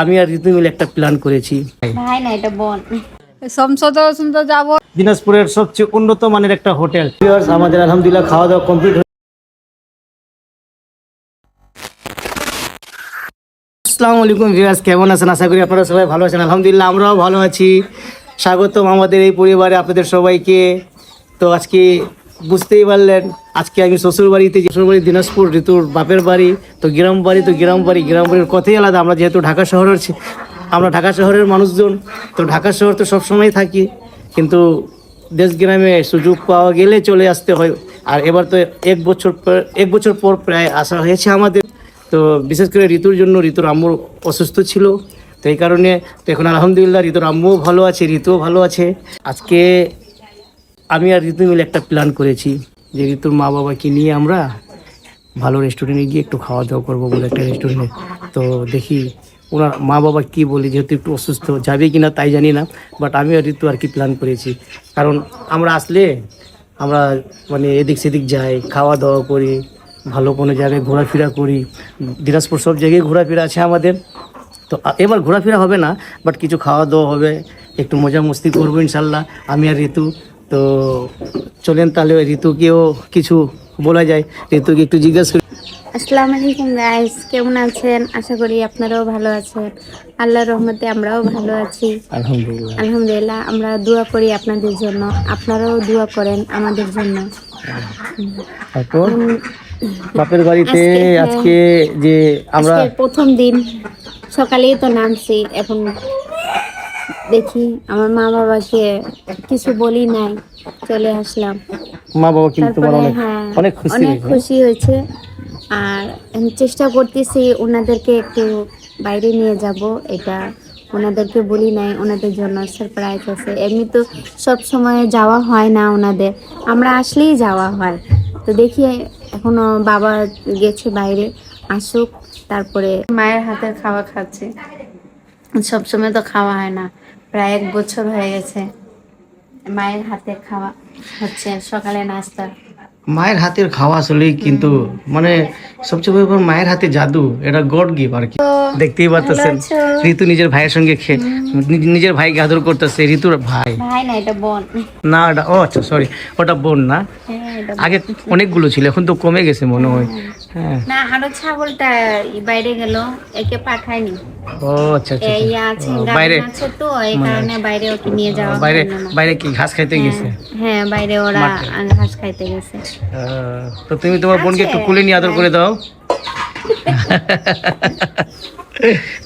আমি আর ঋতু মিলে একটা প্ল্যান করেছি। ভাই না এটা বোন সংসদ সংসদ যাব। দিনাজপুরের সবচেয়ে উন্নত মানের একটা হোটেল। আমাদের আলহামদুলিল্লাহ খাওয়া দাওয়া কমপ্লিট আসসালামু আলাইকুম ভিউয়ার্স কেমন আছেন? আশা করি আপনারা সবাই ভালো আছেন। আলহামদুলিল্লাহ আমরাও ভালো আছি। স্বাগতম আমাদের এই পরিবারে আপনাদের সবাইকে। তো আজকে বুঝতেই পারলেন, আজকে আমি শ্বশুর বাড়িতে শ্বশুর বাড়ি দিনাজপুর, ঋতুর বাপের বাড়ি, তো গ্রাম বাড়ি, তো গ্রাম বাড়ি, গ্রাম বাড়ির কথাই আলাদা। আমরা যেহেতু ঢাকা শহরের আমরা ঢাকা শহরের মানুষজন, তো ঢাকা শহর তো সবসময় থাকি। কিন্তু দেশ গ্রামে সুযোগ পাওয়া গেলে চলে আসতে হয়। আর এবার তো এক বছর এক বছর পর প্রায় আসা হয়েছে আমাদের। তো বিশেষ করে ঋতুর জন্য ঋতুর আম্মুর অসুস্থ ছিল। তো এই কারণে তো এখন আলহামদুলিল্লাহ ঋতুর আম্মুও ভালো আছে, ঋতুও ভালো আছে। আজকে আমি আর ঋতু মিলে একটা প্ল্যান করেছি যে ঋতুর মা বাবাকে নিয়ে আমরা ভালো রেস্টুরেন্টে গিয়ে একটু খাওয়া দাওয়া করব বলে একটা রেস্টুরেন্টে তো দেখি ওনার মা বাবা কী বলে, যেহেতু একটু অসুস্থ, যাবে কি না তাই জানি না বাট আমি আর ঋতু আর কি প্ল্যান করেছি। কারণ আমরা আসলে আমরা মানে এদিক সেদিক যাই, খাওয়া দাওয়া করি, ভালো কোনো জায়গায় ঘোরাফেরা করি। দিনাজপুর সব জায়গায় ঘোরাফেরা আছে আমাদের। তো এবার ঘোরাফেরা হবে না বাট কিছু খাওয়া দাওয়া হবে, একটু মজা মস্তি করব ইনশাল্লাহ। আমি আর ঋতু তো চলেন তাহলে ঋতুকেও কিছু বলা যায়। ঋতুকে একটু জিজ্ঞেস করি। আসসালামু আলাইকুম গাইস কেমন আছেন? আশা করি আপনারাও ভালো আছেন। আল্লাহর রহমতে আমরাও ভালো আছি। আলহামদুলিল্লাহ। আলহামদুলিল্লাহ আমরা দোয়া করি আপনাদের জন্য। আপনারাও দোয়া করেন আমাদের জন্য। তারপর? বাপের বাড়িতে আজকে, হ্যাঁ। যে আমরা প্রথম দিন। সকালেই তো নামছি এখন দেখি আমার মা বাবাকে কিছু বলি নাই চলে আসলাম। মা বাবা কিন্তু অনেক হ্যাঁ অনেক খুশি অনেক হয়েছে। খুশি হয়েছে। আর আমি চেষ্টা করতেছি ওনাদেরকে একটু বাইরে নিয়ে যাব এটা ওনাদেরকে বলি নাই ওনাদের জন্য সারপ্রাইজ আছে। এমনি তো সব সময় যাওয়া হয় না ওনাদের আমরা আসলেই যাওয়া হয়। তো দেখি এখনও বাবা গেছে বাইরে আসুক তারপরে মায়ের হাতের খাওয়া খাচ্ছে। সবসময় তো খাওয়া হয় না। প্রায় এক বছর হয়ে গেছে। মায়ের হাতে খাওয়া হচ্ছে সকালে নাস্তা। মায়ের হাতের খাওয়া আসলে কিন্তু মানে সবচেয়ে বড় মায়ের হাতে জাদু এটা গড গিভ আর কি। দেখতেই পাচ্ছেন ঋতু নিজের ভাইয়ের সঙ্গে খেয়ে নিজের ভাইকে আদর করতেছে ঋতুর ভাই। ভাই না এটা বোন। না ওটা ও আচ্ছা সরি ওটা বোন না। হ্যাঁ, এটা আগে অনেকগুলো ছিল এখন তো কমে গেছে মনে হয়। হ্যাঁ। না আরও ছাগলটা বাইরে গেল একে পাঠায়নি। ও আচ্ছা আচ্ছা আচ্ছা। বাইরে আছে তো এই কারণে বাইরে ওকে নিয়ে যাওয়া বাইরে বাইরে কি ঘাস খাইতে গেছে? হ্যাঁ বাইরে ওরা ঘাস খাইতে গেছে। তো তুমি তোমার বোনকে একটু। কুলে নিয়ে আদর করে দাও।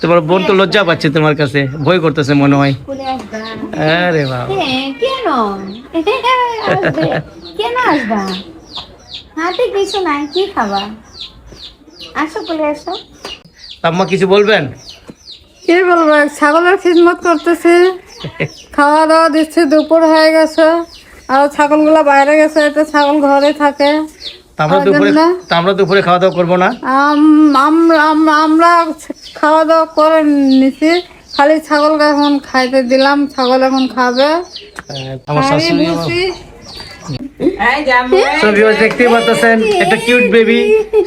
তোমার বোন তো লজ্জা পাচ্ছে তোমার কাছে ভয় করতেছে মনে হয়। আরে বাবা। হ্যাঁ কেন? কেন আসবা? হাতে কিছু নাই কি খাবা? আসো বলে আসো। আম্মা কিছু বলবেন? কি বলব ছাগলের খিদমত করতেছি। খাওয়া দাওয়া দিচ্ছি দুপুর হয়ে গেছে। আর ছাগলগুলো বাইরে গেছে এটা ছাগল ঘরে থাকে। আমরা দুপুরে আমরা দুপুরে খাওয়া দাওয়া করব না? আম- আমরা আমরা খাওয়া দাওয়া করে নিছি। খালি ছাগলকে এখন খাইতে দিলাম ছাগল এখন খাবে। আহ, আমার শাশুড়ি পাচ্ছেন একটা কিউট বেবি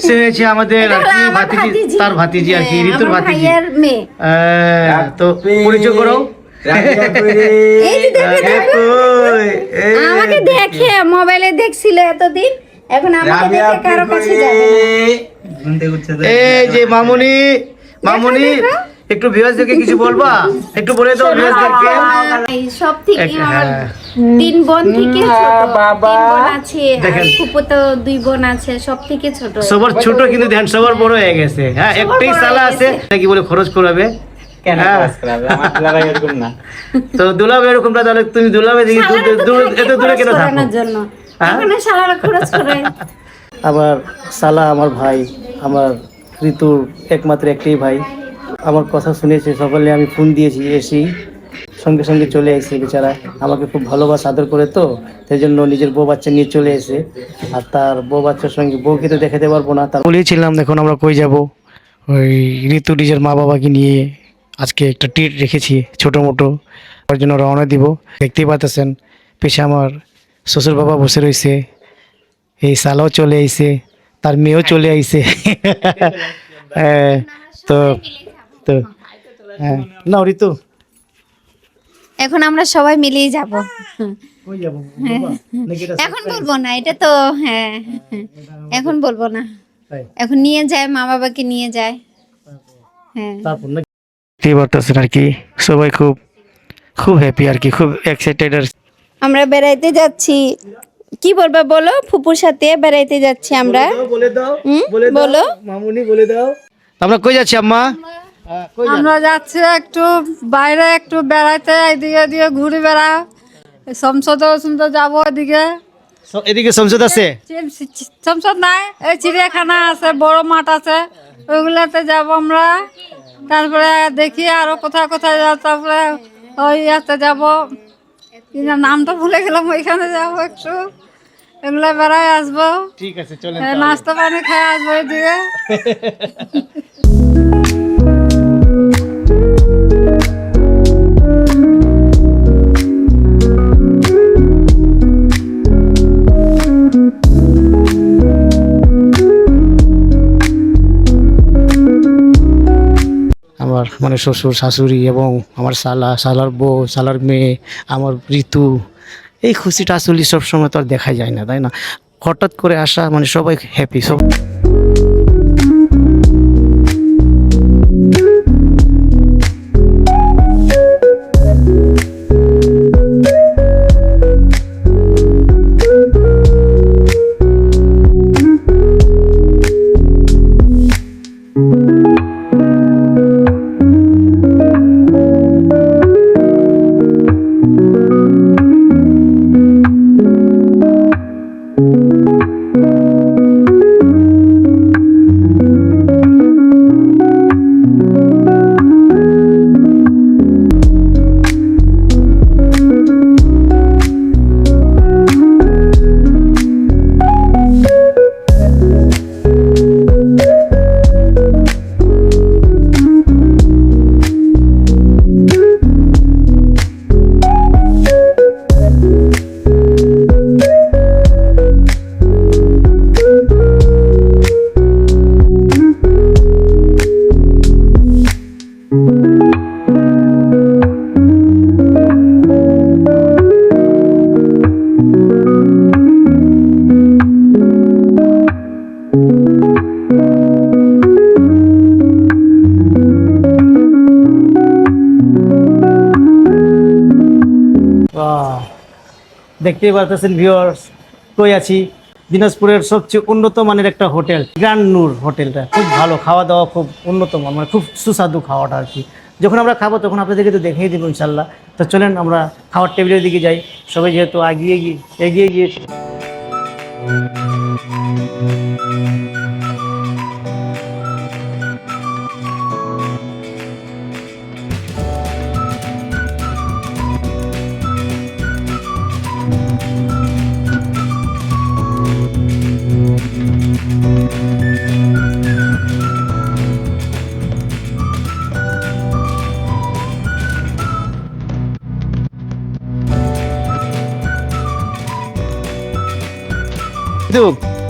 সে হয়েছে আমাদের আর কি ভাতিজি ভাতিজি। তার ভাতিজি আর কি ঋতুর ভাতিজি। ভাইয়ের মেয়ে। আহ, তো পরিচয় করো। এই যে দেখো, আমাকে মোবাইলে দেখছিল এতদিন। এখন আমাকে দেখে কারও কাছে যাবে এই যে মামুনি মামুনি একটু ভিউয়ার্সদেরকে কিছু বলবা একটু বলে দাও ভিউয়ার্সদেরকে সব থেকে আমার হ্যাঁ। তিন বোন থেকে ছোট তিন বোন আছে আর। ফুপুতো দুই বোন আছে সব থেকে ছোট সবার ছোট কিন্তু ধ্যান সবার বড় হয়ে গেছে হ্যাঁ একটাই সালা আছে। নাকি বলে খরচ করাবে কেন হ্যাঁ। খরচ করাবে? আমার দুলাভাই এরকম না। তো দুলাবে এরকম না তাহলে তুমি দুলাবে দেখি দূর- দূর- এত দূরে কেন থাকো হ্যাঁ? এখানে শালারা খরচ করে আমার সালা আমার ভাই আমার ঋতুর একমাত্র একটাই ভাই আমার কথা শুনেছে সকালে আমি ফোন দিয়েছি এসেই সঙ্গে সঙ্গে চলে এসে বেচারা। আমাকে খুব ভালোবাসা আদর করে তো সেই জন্য নিজের বউ বাচ্চা নিয়ে চলে এসে আর তার বউ বাচ্চার সঙ্গে বউকে তো দেখাতে পারব না তার বলেছিলাম দেখুন আমরা কই যাব? ওই ঋতু নিজের মা বাবাকে নিয়ে আজকে একটা ট্রিট রেখেছি ছোটো মোটো। তার জন্য রওনা দিব। দেখতেই পাচ্ছেন পেছে আমার শ্বশুর বাবা বসে রয়েছে। এই সালাও চলে আইছে তার মেয়েও চলে আইছে। হ্যাঁ, তো তো। হ্যাঁ। না ঋতু। এখন আমরা সবাই মিলেই যাব। এটা এখন বলব না এটা তো হ্যাঁ। এখন বলব না। এখন নিয়ে যায় মা বাবাকে নিয়ে যায়। হ্যাঁ। তারপর কি বলতেছেন আর কি? সবাই খুব খুব হ্যাপি আর কি খুব এক্সাইটেড আর আমরা বেড়াইতে যাচ্ছি। কি বলবা বলো? ফুপুর সাথে বেড়াইতে যাচ্ছি আমরা। বলে দাও বলে দাও বলো। মামুনি বলে দাও। আমরা কই যাচ্ছি আম্মা? হ্যাঁ? আমরা যাচ্ছি একটু বাইরে একটু বেড়াইতে এদিকে এদিকে ঘুরে বেড়া। সংসদ সংসদ যাব এদিকে। এদিকে সংসদ আছে? সংসদ নাই এই চিড়িয়াখানা আছে বড় মাঠ আছে ওইগুলাতে যাব আমরা। তারপরে দেখি আরও কোথায় কোথায় যাব তারপরে ওই ইয়াতে যাব। নামটা ভুলে গেলাম ওইখানে যাব একটু। এগুলা বেড়াই আসব। ঠিক আছে চলেন এই নাস্তা পানি খাই আসব এদিকে। আমার মানে শ্বশুর, শাশুড়ি এবং আমার সালা সালার বউ সালার মেয়ে, আমার ঋতু, এই খুশিটা আসলে সবসময় তো আর দেখা যায় না, তাই না? হঠাৎ করে আসা মানে সবাই হ্যাপি সব দেখতেই পারতেছেন ভিউয়ার্স কই আছি? দিনাজপুরের সবচেয়ে উন্নত মানের একটা হোটেল, গ্র্যান্ড নূর হোটেলটা। খুব ভালো, খাওয়া দাওয়া খুব উন্নত মান মানে খুব সুস্বাদু খাওয়াটা আর কি। যখন আমরা খাব তখন আপনাদেরকে তো দেখেই দেবো ইনশাল্লাহ তো চলেন আমরা খাওয়ার টেবিলের দিকে যাই। সবাই যেহেতু এগিয়ে গিয়ে এগিয়ে গিয়েছে।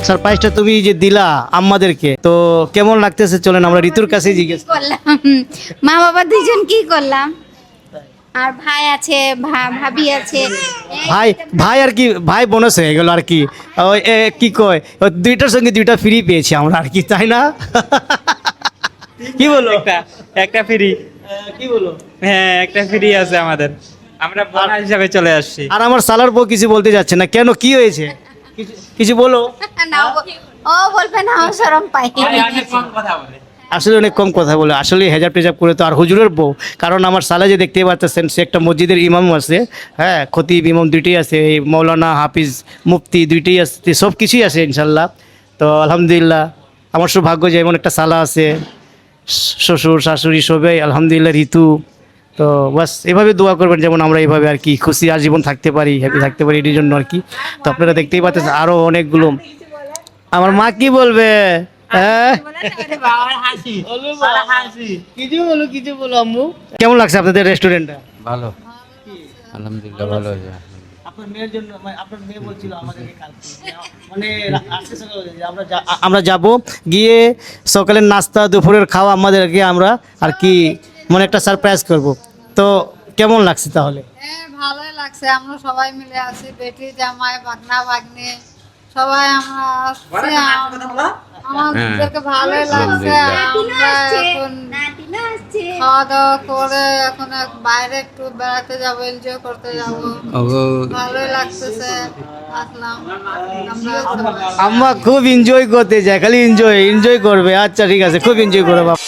সারপ্রাইজটা তুমি যে দিলা আম্মাদেরকে তো কেমন লাগতেছে? চলেন আমরা ঋতুর কাছে জিজ্ঞেস করলাম? মা বাবা দুইজন কি করলাম? আর ভাই আছে ভাবি আছে। ভাই ভাই আর কি ভাই বোনাস হয়ে গেল আর কি। ওই কি কয়? ওই দুইটার সঙ্গে দুইটা ফ্রি পেয়েছি আমরা আর কি তাই না? কি বলো? একটা একটা ফ্রি কি বলো? হ্যাঁ একটা ফ্রি আছে আমাদের। আমরা বোনাস হিসাবে চলে আসছি। আর আমার সালার বউ কিছু বলতে যাচ্ছে না। কেন কি হয়েছে? কিছু- কিছু বলো। ও বলবে না শরম পাই আসলে অনেক কম কথা বলে। আসলে হেজাব টেজাব করে তো আর হুজুরের বউ। কারণ আমার সালা যে দেখতে পাচ্ছেন সে একটা মসজিদের ইমাম আছে হ্যাঁ খতিব ইমাম দুইটাই আছে এই মৌলানা হাফিজ মুফতি দুইটাই আছে সব কিছুই আছে ইনশাল্লাহ। তো আলহামদুলিল্লাহ আমার সৌভাগ্য যে এমন একটা সালা আছে। শ্বশুর শাশুড়ি সবাই আলহামদুলিল্লাহ ঋতু। তো বাস এভাবে দোয়া করবেন যেমন আমরা এইভাবে আর কি খুশি আজীবন থাকতে পারি হ্যাপি থাকতে পারি এটির জন্য আর কি। তো আপনারা দেখতেই পাচ্ছেন আরও অনেকগুলো। আমার মা কি বলবে? হ্যাঁ? কিছু বলো কিছু বলো আম্মু কেমন লাগছে আপনাদের রেস্টুরেন্টটা ভালো। আলহামদুলিল্লাহ ভালো মানে মানে আমরা যাব গিয়ে সকালের নাস্তা দুপুরের খাওয়া আমাদেরকে আমরা আর কি মনে একটা সারপ্রাইজ করব। তো কেমন লাগছে তাহলে? হ্যাঁ ভালোই লাগছে। আমরা সবাই মিলে আছি বেটি জামাই বাগনা বাগনি সবাই আমরা আমাদেরকে ভালোই লাগছে। আমরা এখন খাওয়া দাওয়া করে এখন বাইরে একটু বেড়াতে যাব এনজয় করতে যাব। ভালোই লাগতেছে। আমরা খুব এনজয় করতে যায় খালি এনজয় এনজয় করবে। আচ্ছা ঠিক আছে খুব এনজয় করো বাবা।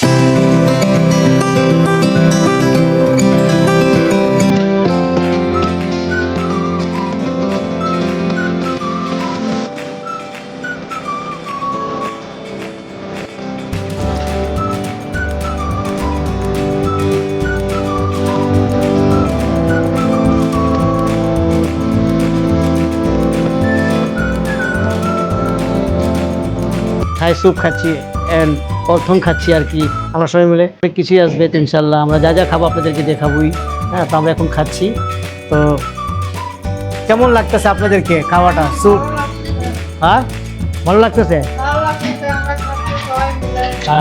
থাই স্যুপ খাচ্ছি অ্যান্ড অর্থন খাচ্ছি আর কি। আমরা সবাই মিলে। অনেক কিছুই আসবে ইনশাল্লাহ আমরা যা যা খাব আপনাদেরকে দেখাবোই। হ্যাঁ তো আমরা এখন খাচ্ছি। তো কেমন লাগতেছে আপনাদেরকে খাওয়াটা? স্যুপ হ্যাঁ? ভালো লাগতেছে?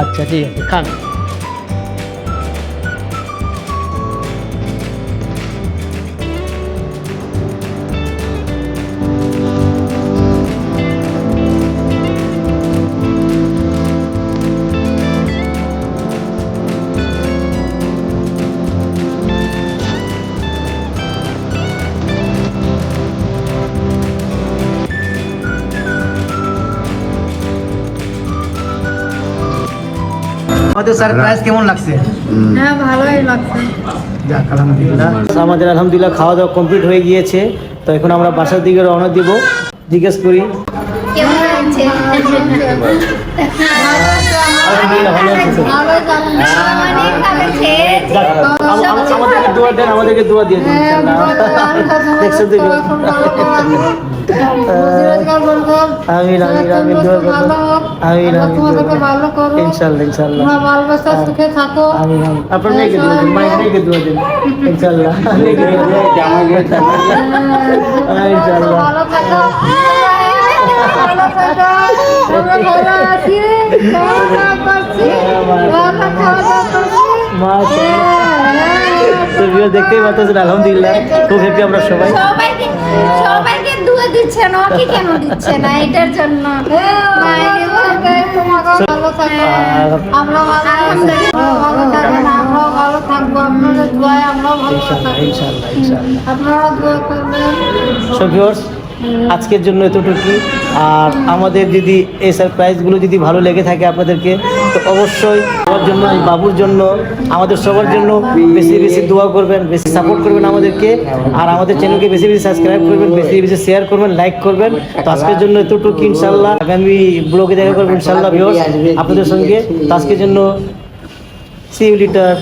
আচ্ছা ঠিক আছে খান। আমাদের সারপ্রাইজ কেমন লাগছে? হ্যাঁ ভালোই লাগছে। আলহামদুলিল্লাহ। আমাদের আলহামদুলিল্লাহ খাওয়া দাওয়া কমপ্লিট হয়ে গিয়েছে। তো এখন আমরা বাসার দিকে রওনা দিব। জিজ্ঞেস করি। আম- আমাদেরকে দোয়া দেন আমাদেরকে দোয়া দিয়ে দিন দেখছেন এগুলো? আমিন আমিন আমিন দোয়া করব আমিন আমিন তোমাদেরকে ভালো করো ইনশাল্লাহ ইনশাল্লাহ। তোমরা ভালো বাসা সুখে থাকো আমিন আমিন। আপনার মেয়েকে দোয়া দিন মায়ের মেয়েকে দোয়া দিন। ইনশাল্লাহ। মেয়েকে দোয়া দিন হ্যাঁ, ইনশাল্লাহ ভালো থাকো। ভালো থাকো। আমরা ভালো আছি। খাওয়া দাওয়া করছি ভালো খাওয়া দাওয়া করছি তো দেখতেই পাচ্ছেন আলহামদুলিল্লাহ খুব হ্যাপি আমরা সবাই। সবাইকে সবাইকে দুয়া দিচ্ছে না ওকে কেন দিচ্ছে না? এটার জন্য ভালো থাকো। আমরা ভালো থাকবেন আমরাও ভালো থাকব আপনাদের দোয়ায় আমরাও ভালো থাকব। আপনারা দোয়া করবেন। আজকের জন্য এতটুকুই। আর আমাদের যদি এই সারপ্রাইজগুলো যদি ভালো লেগে থাকে আপনাদেরকে, তো অবশ্যই সবার জন্য বাবুর জন্য, আমাদের সবার জন্য বেশি বেশি দোয়া করবেন, বেশি সাপোর্ট করবেন আমাদেরকে। আর আমাদের চ্যানেলকে বেশি বেশি সাবস্ক্রাইব করবেন, বেশি বেশি শেয়ার করবেন লাইক করবেন। তো আজকের জন্য এতটুকু ইনশাল্লাহ আগামী ব্লগে দেখা করবেন ইনশাল্লাহ আপনাদের সঙ্গে। তো আজকের জন্য সি লিটার